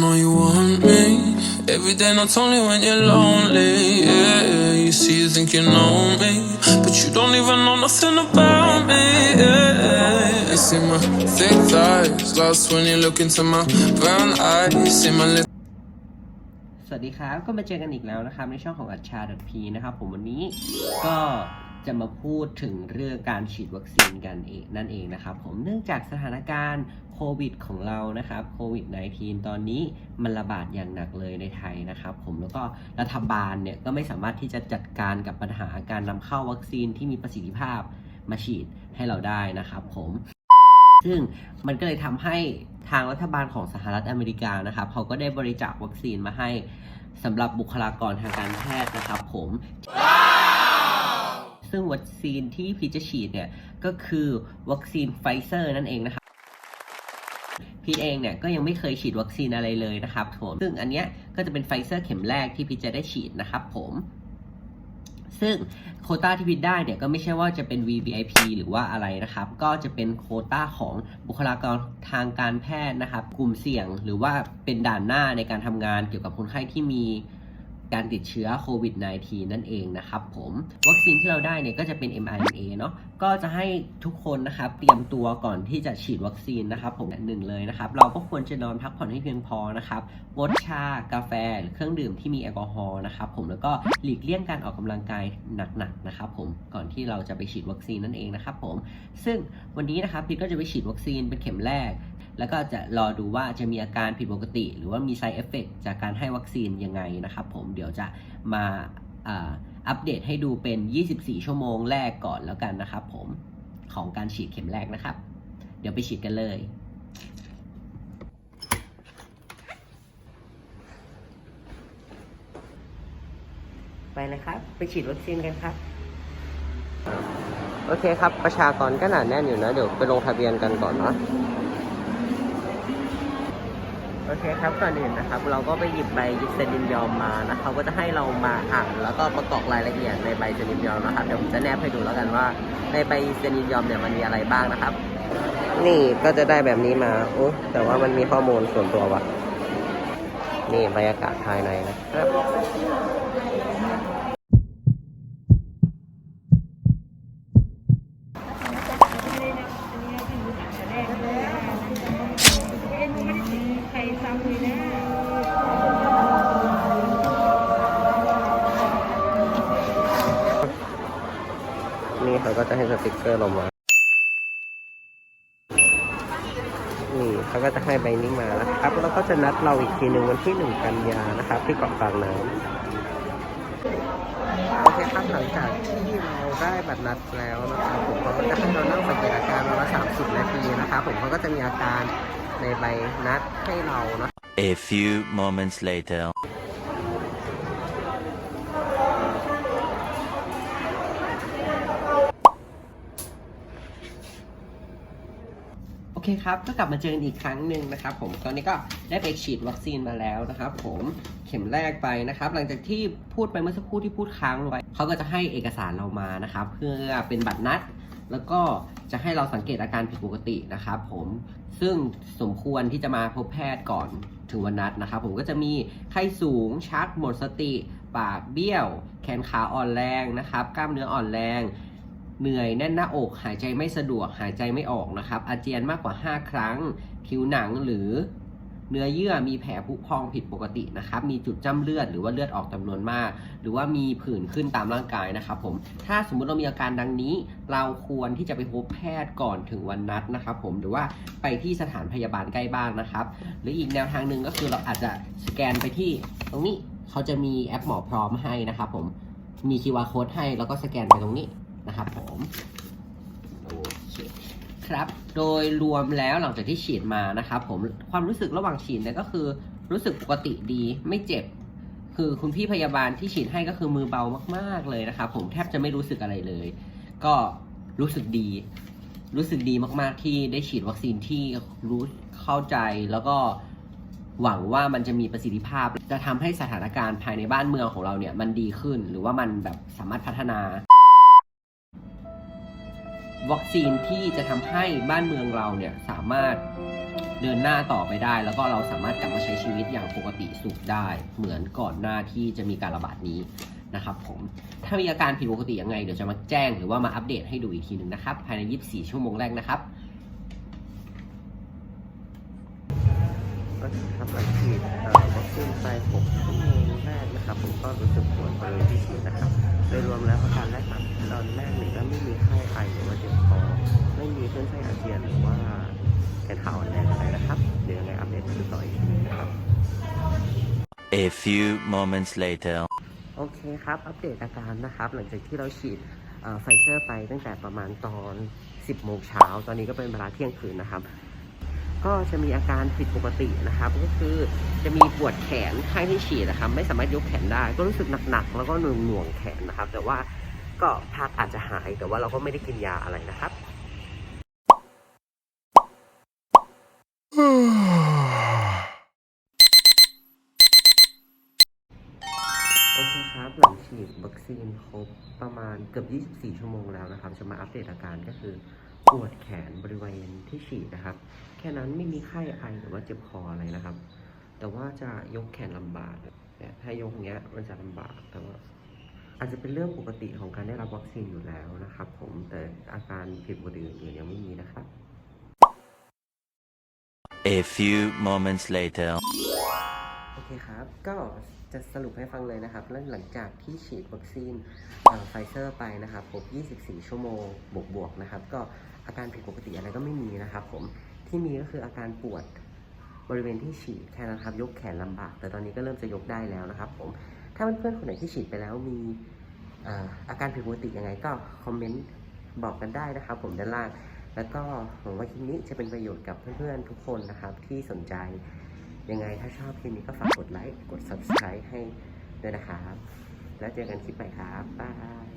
know you want me every day, not only when you're lonely. Yeah, you see, you think you know me, but you don't even know nothing about me. Yeah, you see my thick thighs, lost when you look into my brown eyes. You see my lips. สวัสดีครับ ก็มาเจอกันอีกแล้วนะครับ ในช่องของอัจฉาดพีนะครับ ผมวันนี้ก็ จะมาพูดถึงเรื่องการฉีดวัคซีนกันเองนั่นเองนะครับผมเนื่องจากสถานการณ์โควิดของเรานะครับโควิด -19 ตอนนี้มันระบาดอย่างหนักเลยในไทยนะครับผมแล้วก็รัฐบาลเนี่ยก็ไม่สามารถที่จะจัดการกับปัญหาการนำเข้าวัคซีนที่มีประสิทธิภาพมาฉีดให้เราได้นะครับผมซึ่งมันก็เลยทำให้ทางรัฐบาลของสหรัฐอเมริกานะครับเขาก็ได้บริจาควัคซีนมาให้สำหรับบุคลากรทางการแพทย์นะครับผม ซึ่งวัคซีนที่พีจะฉีดเนี่ยก็คือวัคซีนไฟเซอร์นั่นเองนะครับพีเองเนี่ยก็ยังไม่เคยฉีดวัคซีนอะไรเลยนะครับผมซึ่งอันเนี้ยก็จะเป็นไฟเซอร์เข็มแรกที่พีจะได้ฉีดนะครับผมซึ่งโคต้าที่พิดได้เนี่ยก็ไม่ใช่ว่าจะเป็น VVIP หรือว่าอะไรนะครับ ก็จะเป็นโคต้าของบุคลากรทางการแพทย์นะครับ กลุ่มเสี่ยงหรือว่าเป็นด่านหน้าในการทำงานเกี่ยวกับคนไข้ที่มี การติดเชื้อโควิด -19 นั่นเองนะครับผมวัคซีนที่เราได้เนี่ยก็จะเป็น mRNA เนาะก็จะให้ทุกคนนะครับเตรียมตัวก่อนที่จะฉีดวัคซีนนะครับผมหนึ่งเลยนะครับ เราก็ควรจะนอนพักผ่อนให้เพียงพอนะครับงดชากาแฟหรือเครื่องดื่มที่มีแอลกอฮอล์นะครับผมแล้วก็หลีกเลี่ยงการออกกำลังกายหนักๆนะครับผมก่อนที่เราจะไปฉีดวัคซีนนั่นเองนะครับผมซึ่งวันนี้นะครับพีทก็จะไปฉีดวัคซีนเป็นเข็มแรกแล้วก็จะรอดูว่าจะมีอาการผิดปกติ หรือว่ามี side effect จากการให้วัคซีนยังไงนะครับผมเดี๋ยวจะมาอ่าอัปเดตให้ดูเป็น 24 ชั่วโมงแรกก่อนแล้วกันนะครับผมของการฉีดเข็มแรกนะครับ เดี๋ยวไปฉีดกันเลยไปเลยครับ ไปฉีดวัคซีนกันครับ โอเคครับ ประชากรก็หนาแน่นอยู่นะ เดี๋ยวไปลงทะเบียนกันก่อนเนาะ โอเคครับก่อนอื่นนะครับ เราก็ไปหยิบใบเซนินยอมมานะเขาก็จะให้เรามาอ่านแล้วก็ประกอบรายละเอียดในใบเซนินยอมนะครับเดี๋ยวผมจะแนบให้ดูแล้วกันว่า ในใบเซนินยอมเนี่ยมันมีอะไรบ้างนะครับ นี่ก็จะได้แบบนี้มาโอ้แต่ว่ามันมีข้อมูลส่วนตัววะนี่บรรยากาศภายในนะครับ ให้สติกเกอร์ลงมานี่เขาก็จะให้ใบนี้มานะครับ แล้วก็จะนัดเราอีกทีหนึ่งวันที่หนึ่งกันยานะครับ ที่เกาะกลางน้ำโอเคครับหลังจากที่เราได้บัตรนัดแล้วนะครับ ผมเขาก็จะให้เรานั่งสังเกตอาการวันละสามสิบนาทีนะครับ ผมเขาก็จะมีอาการในใบนัดให้เรานะ A few moments later. เคครับ ก็กลับมาเจอกันอีกครั้งหนึ่งนะครับผม ตอนนี้ก็ได้ไปฉีดวัคซีนมาแล้วนะครับผมเข็มแรกไปนะครับ หลังจากที่พูดไปเมื่อสักครู่ที่พูดค้างไว้เขาก็จะให้เอกสารเรามานะครับ เพื่อเป็นบัตรนัด แล้วก็จะให้เราสังเกตอาการผิดปกตินะครับผมซึ่งสมควรที่จะมาพบแพทย์ก่อนถึงวันนัดนะครับ ผมก็จะมีไข้สูงชักหมดสติ ปากเบี้ยว แขนขาอ่อนแรงนะครับ กล้ามเนื้ออ่อนแรง เหนื่อยแน่นหน้าอกหายใจไม่สะดวกหายใจไม่ออกนะครับ อาเจียนมากกว่า 5 ครั้ง ผิวหนังหรือเนื้อเยื่อมีแผลผุพองผิดปกตินะครับ มีจุดจ้ำเลือดหรือว่าเลือดออกจำนวนมาก หรือว่ามีผื่นขึ้นตามร่างกายนะครับผม ถ้าสมมุติเรามีอาการดังนี้ เราควรที่จะไปพบแพทย์ก่อนถึงวันนัดนะครับผม หรือว่าไปที่สถานพยาบาลใกล้บ้านนะครับ หรืออีกแนวทางหนึ่งก็คือเราอาจจะสแกนไปที่ตรงนี้ เขาจะมีแอปหมอพร้อมให้นะครับผม มี QR code ให้แล้วก็สแกนไปตรงนี้ นะครับผมโอเคครับ โดยรวมแล้วหลังจากที่ฉีดมานะครับผมความรู้สึกระหว่างฉีดเนี่ยก็คือรู้สึกปกติดีไม่เจ็บ คือคุณพี่พยาบาลที่ฉีดให้ก็คือมือเบามาก ๆเลยนะครับผมแทบจะไม่รู้สึกอะไรเลย ก็รู้สึกดี รู้สึกดีมากๆที่ได้ฉีดวัคซีนที่รู้เข้าใจแล้วก็หวังว่ามันจะมีประสิทธิภาพ จะทำให้สถานการณ์ภายในบ้านเมืองของเราเนี่ยมันดีขึ้น หรือว่ามันแบบสามารถพัฒนา วัคซีนที่จะทำให้บ้านเมืองเราเนี่ยสามารถเดินหน้าต่อไปได้ แล้วก็เราสามารถกลับมาใช้ชีวิตอย่างปกติสุขได้ เหมือนก่อนหน้าที่จะมีการระบาดนี้นะครับผมถ้ามีอาการผิดปกติยังไงเดี๋ยวจะมาแจ้งหรือว่ามาอัปเดตให้ดูอีกทีหนึ่งนะครับ ภายใน 24 ชั่วโมงแรกนะครับก็ทำอาชีพวัคซีนไป6ชั่วโมงแรกนะครับผมก็รู้สึกปวดบริเวณที่ฉีดนะครับ โดยรวมแล้ว ไม่มีเส้นไส้อาเจียนหรือว่าแขนขาอ่อนแรงอะไรนะครับ เดี๋ยวยังไงอัปเดตให้ดูต่ออีกทีนึงนะครับ A few moments later. โอเคครับ อัปเดตอาการนะครับ หลังจากที่เราฉีดไฟเซอร์ไปตั้งแต่ประมาณตอน 10 โมงเช้า ตอนนี้ก็เป็นเวลาเที่ยงคืนนะครับ ก็จะมีอาการผิดปกตินะครับ ก็คือจะมีปวดแขนข้างที่ฉีดนะครับ ไม่สามารถยกแขนได้ ก็รู้สึกหนักๆ แล้วก็หน่วงหน่วงๆแขนนะครับ แต่ว่าก็พักอาจจะหาย แต่ว่าเราก็ไม่ได้กินยาอะไรนะครับ โอเคครับ หลังฉีดวัคซีนครบประมาณเกือบ 24 ชั่วโมงแล้วนะครับ จะมาอัปเดตอาการก็คือปวดแขนบริเวณที่ฉีดนะครับ แค่นั้นไม่มีไข้ไอหรือว่าเจ็บคออะไรนะครับ แต่ว่าจะยกแขนลำบากเนี่ยถ้ายกอย่างเงี้ยมันจะลำบากแต่ว่าอาจจะเป็นเรื่องปกติของการได้รับวัคซีนอยู่แล้วนะครับ ผมแต่อาการผิดปกติอื่นๆยังไม่มีนะครับ A few moments later. โอเคครับ ก็ จะสรุปให้ฟังเลยนะครับแล้วหลังจากที่ฉีดวัคซีนไฟเซอร์ไปนะครับครบ24 ชั่วโมงบวกๆนะครับ ก็อาการผิดปกติอะไรก็ไม่มีนะครับผมที่มีก็คืออาการปวดบริเวณที่ฉีดแค่นะครับ ยกแขนลำบาก แต่ตอนนี้ก็เริ่มจะยกได้แล้วนะครับ ผมถ้าเพื่อนๆคนไหนที่ฉีดไปแล้วมีอออาการผิดปกติยังไงก็คอมเมนต์บอกกันได้นะครับ ผมด้านล่าง แล้วก็หวังว่าคลิปนี้จะเป็นประโยชน์กับเพื่อนๆทุกคนนะครับที่สนใจ ยังไงถ้าชอบคลิปนี้ก็ฝากกดไลค์ กด subscribe ให้ด้วยนะครับ แล้วเจอกันคลิปใหม่ครับบ๊ายบาย